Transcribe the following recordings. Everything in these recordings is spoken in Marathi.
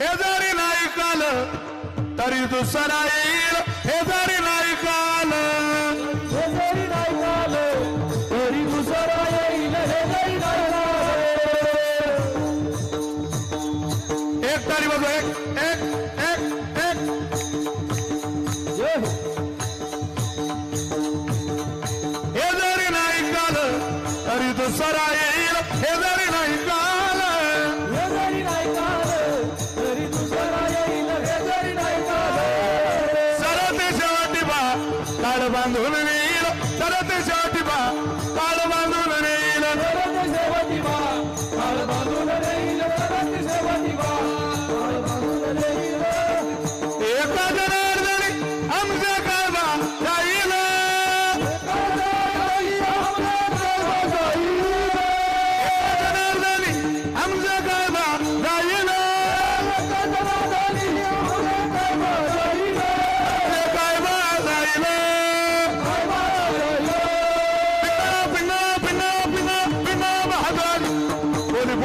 हे जरी नाही काल तरी दुसरा येईल. हे जरी नाही काल हे जरी नाही काल तरी दुसरा येईल. हे जरी नाही झालं एक तरी बघू एक एक एक एक. हे जरी नाही काल तरी दुसरा येईल. हे जरी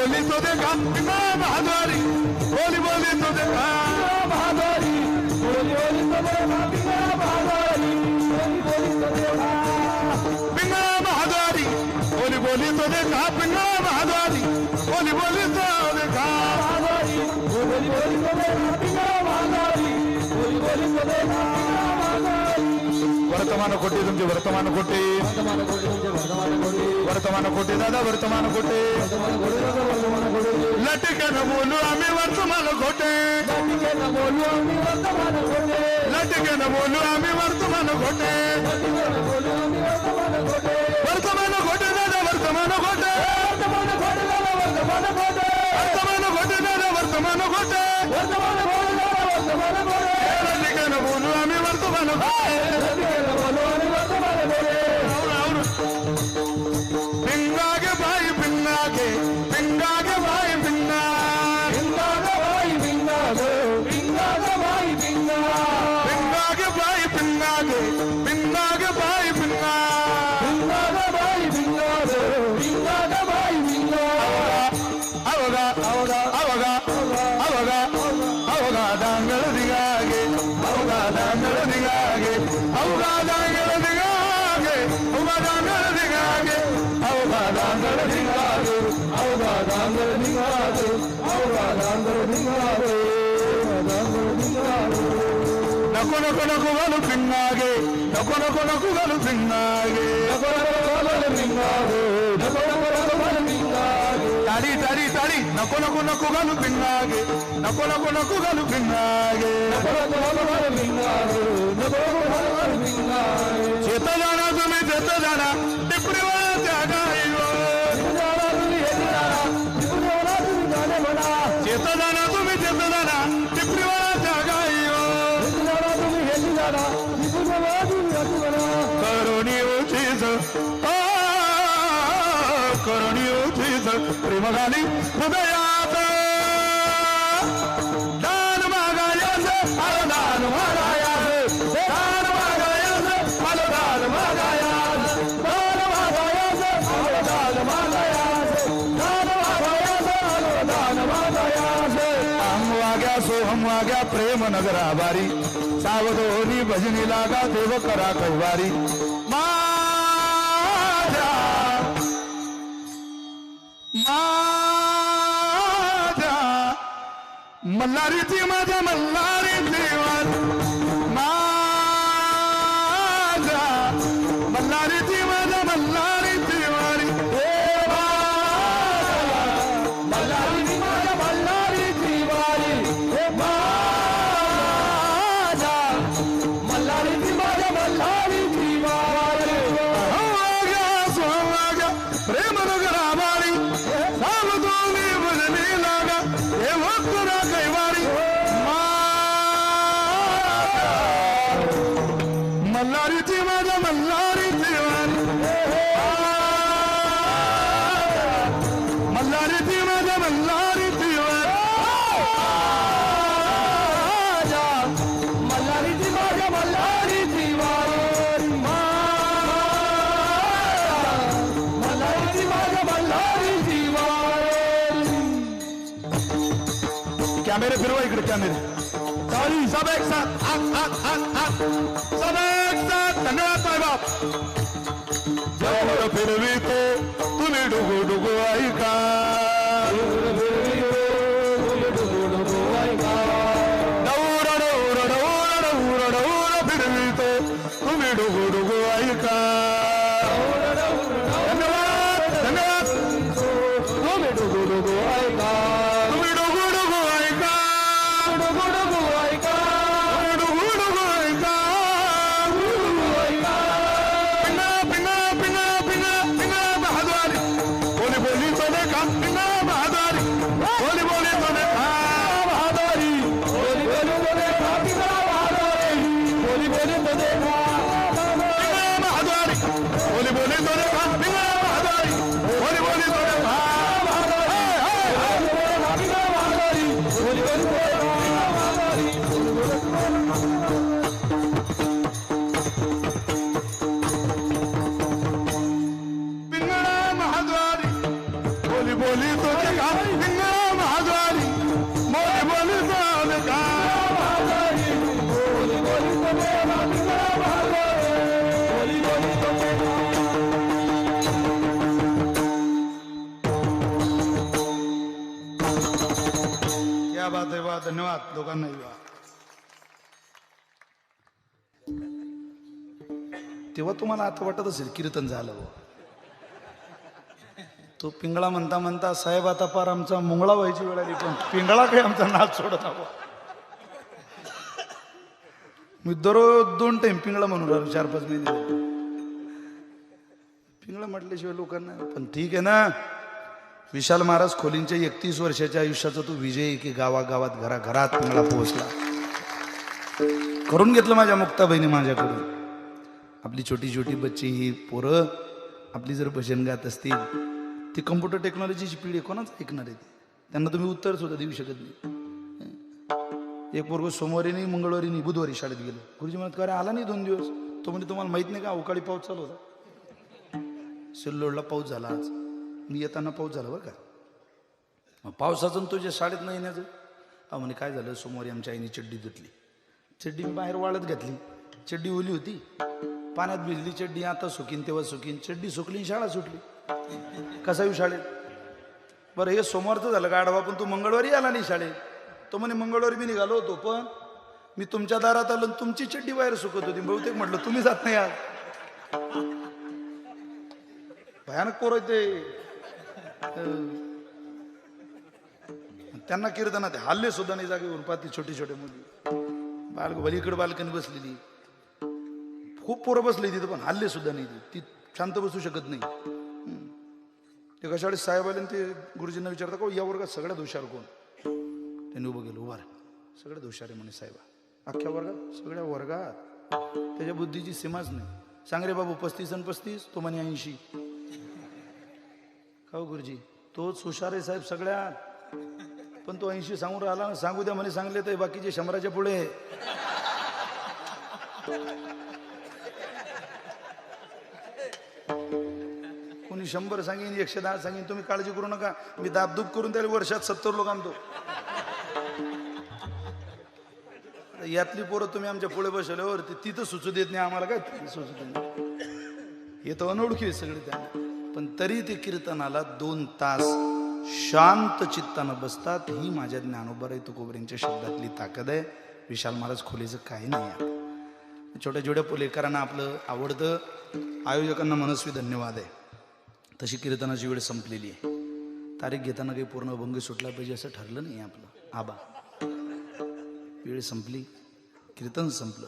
बोली बोली तो देखा पिना बहादुरी बोली बोली तो देखा पिना बहादुरी बोली बोली तो देखा पिना बहादुरी बोली बोली तो देखा वर्तमान कोटी तुमचे वर्तमान कोटी वर्तमान कोटी दादा वर्तमान कोटी लटकन बोलू आम्ही वर्तमान खोटे लटकन बोलू आम्ही वर्तमान खोटे वर्तमान खोटे दादा वर्तमान खोटे वर्तमान खोटे दादा वर्तमान खोटे लटकन பின்னாக பின்னாக பாய் பின்னா பின்னாக பாய் பின்னாக பின்னாக பாய் பின்னா அவகா அவகா அவகா அவகா அவகா தாங்களதிகாக அவகா தாங்களதிகாக அவகா தாங்களதிகாக அவகா தாங்களதிகாக அவகா தாங்களதிகாக அவகா தாங்களதிகாக அவகா தாங்களதிகாக నకునకునకుగలు తిన్నాగే. నకునకునకుగలు తిన్నాగే. తడి తడి తడి. నకునకునకుగలు తిన్నాగే. నకునకునకుగలు తిన్నాగే. చేతదానా తుమ్మి చేతదానా ఇప్పుడు प्रेम घाली हृदयात दान मागायास अरे दान मागायास दान मागायास अरे दान मागायास दान मागायास अरे दान मागायास दान मागायास अरे दान मागायास हम वाग्या सो हम वाग्या प्रेम नगरा बारी सावधोनी भजनी लागा देव करा कैवारी मल्हारीची माझ्या मल्हारी देवार कॅमेरे फिरवा इकडे कॅमेरे सॉरी सब एक साथ आत आत आत आत सब एक साथ धन्यवाद साहेबाब जवळ फिरवितो तुम्ही डुगू डुगू ऐका वा धन्यवाद. दोघांनाही वा तेव्हा तुम्हाला आता वाटत असेल कीर्तन झालं तो पिंगळा म्हणता म्हणता साहेब आता फार आमचा मुंगळा व्हायची वेळ आली पण पिंगळा काही आमचा नाच सोडत हवा मी दररोज दोन टाइम पिंगळा म्हणून राहिलो चार पाच महिने. झाले. पिंगळा म्हटल्याशिवाय लोकांना पण ठीक आहे ना. विशाल महाराज खोलींच्या एकतीस वर्षाच्या आयुष्याचा तू विजय की गावागावात घराघरात मला पोहोचला. करून घेतलं माझ्या मुक्ता बहिणी माझ्याकडून. आपली छोटी छोटी बच्ची ही पोरं आपली जर भजन गात असतील ती कम्प्युटर टेक्नॉलॉजीची पिढी कोणाच ऐकणार आहे? ती त्यांना तुम्ही उत्तर सुद्धा देऊ शकत नाही. एक पोरग सोमवारी नाही मंगळवारी नाही बुधवारी शाळेत गेलो. गुरुजी म्हणत का आला नाही दोन दिवस? तो म्हणजे तुम्हाला माहीत नाही का अवकाळी पाऊस चालू होता? सिल्लोडला पाऊस झाला आज. मी येताना पाऊस झाला बरं का. मग पावसाचं आणि तुझ्या शाळेत नाही येण्याचं अहो म्हणे काय झालं? सोमवारी आमच्या आईने चड्डी धुतली. चड्डी मी बाहेर वाळत घातली. चड्डी ओली होती. पाण्यात भिजली चड्डी आता सुकीन तेव्हा सुकीन. चड्डी सुकली शाळा सुटली. कसा येऊ शाळेत? बरं हे सोमवारचं झालं गाडवा पण तू मंगळवारी आला नाही शाळेत. तो म्हणे मंगळवारी मी निघालो होतो पण मी तुमच्या दारात आलो तुमची चड्डी बाहेर सुकत होती. बहुतेक म्हटलं तुम्ही जात नाही आज. भयानक पोर ते. त्यांना कीर्तनात हल्ले सुद्धा नाही जागेवरून पाहती छोटी छोटे मुली. बालक भलीकडे बालकनी बसलेली. खूप पोरं बसली तिथं पण हल्ले सुद्धा नाही ती शांत बसू शकत नाही. ते कशाळे साहेब आले ते गुरुजींना विचारता का या वर्गात सगळ्यात हुशार कोण? त्यांनी उभं गेलो उभार सगळ्यात हुशार आहे म्हणे साहेबा. अख्ख्या वर्गात? सगळ्या वर्गात. त्याच्या बुद्धीची सीमाच नाही. सांग रे बाबू पस्तीस आणि पस्तीस तो म्हणे ऐंशी. हो गुरुजी? तोच हुशार आहे साहेब सगळ्यात पण तो ऐंशी सांगून राहिला ना सांगू द्या म्हणे सांगले तर बाकीचे शंभराच्या पुढे. आहे. कोणी शंभर सांगेन एकशे दहा सांगेन तुम्ही काळजी करू नका. मी दाबदूब करून त्याला वर्षात सत्तर लोक आणतो. यातली पोरं तुम्ही आमच्या पुढे बसवल्यावर ते तिथं सुचू देत नाही आम्हाला काय? सुचू देत नाही. हे तर अनोळखी आहे सगळे त्यांना पण तरी ते कीर्तनाला दोन तास शांत चित्तानं बसतात. ही माझ्या ज्ञानोबराई तुकोबऱ्यांच्या शब्दातली ताकद आहे. विशाल महाराज खोलीचं काही नाही आहे. छोट्या छोट्या पुलेकरांना आपलं आवडतं. आयोजकांना मनस्वी धन्यवाद आहे. तशी कीर्तनाची वेळ संपलेली आहे. तारीख घेताना काही पूर्ण अभंग सुटला पाहिजे असं ठरलं नाही आपलं. आबा. वेळ संपली. कीर्तन संपलं.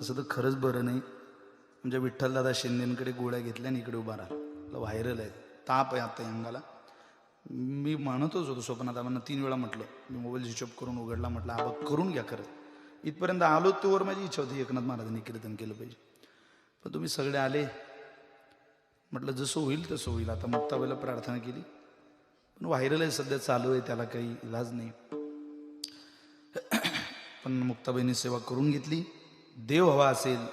तसं तर खरंच बरं नाही. म्हणजे विठ्ठलदादा शिंदेकडे गोळ्या घेतल्या आणि इकडे उभा व्हायरल आहे. ताप आहे आता अंगाला. मी म्हणतच होतो स्वप्नात आम्हाला तीन वेळा म्हटलं. मी मोबाईल स्विच ऑफ करून उघडला म्हटलं आबा करून घ्या खरं. इथपर्यंत आलो तोवर माझी इच्छा होती एकनाथ महाराजांनी कीर्तन केलं पाहिजे. पण तुम्ही सगळे आले. म्हटलं जसं होईल तसं होईल. आता मुक्ताबाईला प्रार्थना केली. पण व्हायरल आहे सध्या चालू आहे त्याला काही इलाज नाही. पण मुक्ताबाईंनी सेवा करून घेतली. देव हवा असेल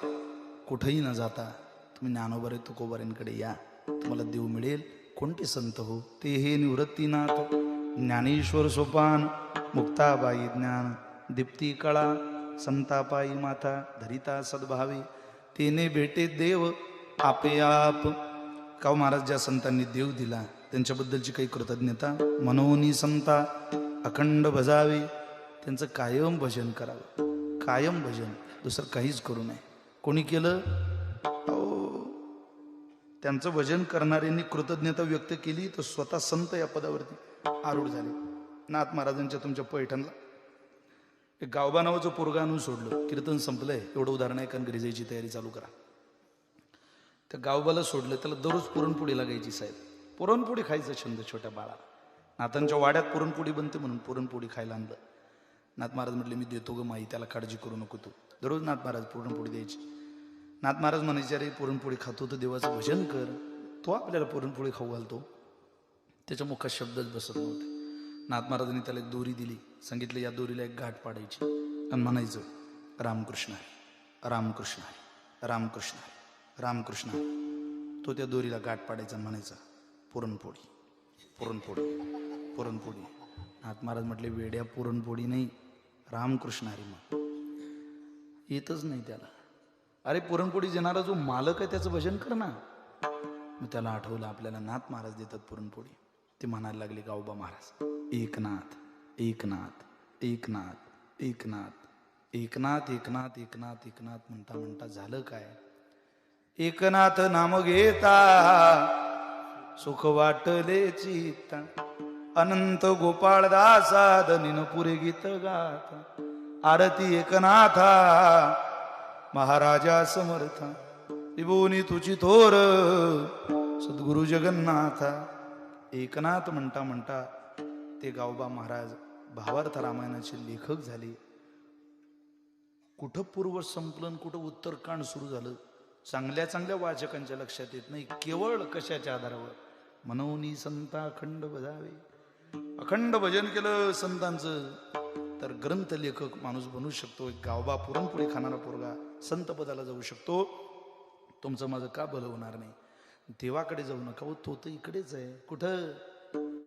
कुठंही न जाता. तुम्ही ज्ञानोबरे तुकोबऱ्यांकडे या. तुम्हाला देव मिळेल. कोणते संत हो? ते हे निवृत्तीनाथ ज्ञानेश्वर सोपान. मुक्ताबाई ज्ञान. दीप्ती कळा. संतापाई माथा धरिता सद्भावे. तेने भेटे देव. आपे आप. काव महाराज ज्या संतांनी देव दिला त्यांच्याबद्दलची काही कृतज्ञता. मनोनी संता. अखंड भजावे. त्यांचं कायम भजन करावं. कायम भजन. दुसरं काहीच करू नये. कोणी केलं? त्यांचं भजन करणाऱ्यांनी कृतज्ञता व्यक्त केली तर स्वतः संत या पदावरती आरूढ झाले. नाथ महाराजांच्या तुमच्या पैठणला. एक गावबा नावाचं पोरगा आणून सोडलं. कीर्तन संपलंय. एवढं उदाहरण आहे कारण घरी जायची तयारी चालू करा. त्या गावबाला सोडलं. त्याला दररोज पुरणपोळी लागायची साहेब. पुरणपोळी खायचा छंद छोट्या बाळा नाथांच्या वाड्यात पुरणपोळी बनते म्हणून पुरणपोळी खायला आणलं. नाथ महाराज म्हटले मी देतो ग माई त्याला काळजी करू नको तू. दररोज नाथ महाराज पुरणपोळी द्यायची. नाथ महाराज म्हणायचे अरे पुरणपोळी खातो तर देवाचं भजन कर. तो आपल्याला पुरणपोळी खाऊ घालतो. त्याच्या मुखात शब्दच बसत नव्हते. नाथ महाराजांनी त्याला एक दोरी दिली. सांगितलं या दोरीला एक गाठ पाडायची. आणि म्हणायचं रामकृष्ण हरी, रामकृष्ण हरी, रामकृष्ण हरी, रामकृष्ण हरी." तो त्या दोरीला गाठ पाडायचा म्हणायचा पुरणपोळी पुरणपोळी पुरणपोळी. नाथ महाराज म्हटले वेड्या पुरणपोळी नाही रामकृष्ण हरी मग येतच नाही त्याला. अरे पुरणपोळी देणारा जो मालक आहे त्याचं भजन कर ना. मग त्याला आठवलं आपल्याला नाथ महाराज देतात पुरणपोळी. ते म्हणायला लागले गावबा महाराज एकनाथ एकनाथ एकनाथ एकनाथ एकनाथ एकनाथ एकनाथ एकनाथ म्हणता म्हणता झालं काय? एकनाथ नाम घेता सुख वाटले चित्ता. अनंत गोपाळ दासा धनीन पुरे गीत गाता. आरती एकनाथा महाराजा समर्थ. विभुनी तुझी थोर सद्गुरु जगन्नाथा. एकनाथ म्हणता म्हणता ते गावबा महाराज भावार्थ रामायणाचे लेखक झाले. कुठं पूर्व संपलन कुठं उत्तरकांड सुरू झालं चांगल्या चांगल्या वाचकांच्या लक्षात येत नाही केवळ कशाच्या आधारावर? मनवनी संता अखंड बजावे. अखंड भजन केलं संतांचं. ग्रंथ लेखक माणूस बनू शकतो एक गावबा पुरणपोळी खाणारा पोरगा संत पदाला जाऊ शकतो. तुमचं माझं का भलं होणार नाही? देवाकडे जाऊ नका हो तो तर इकडेच आहे. कुठं?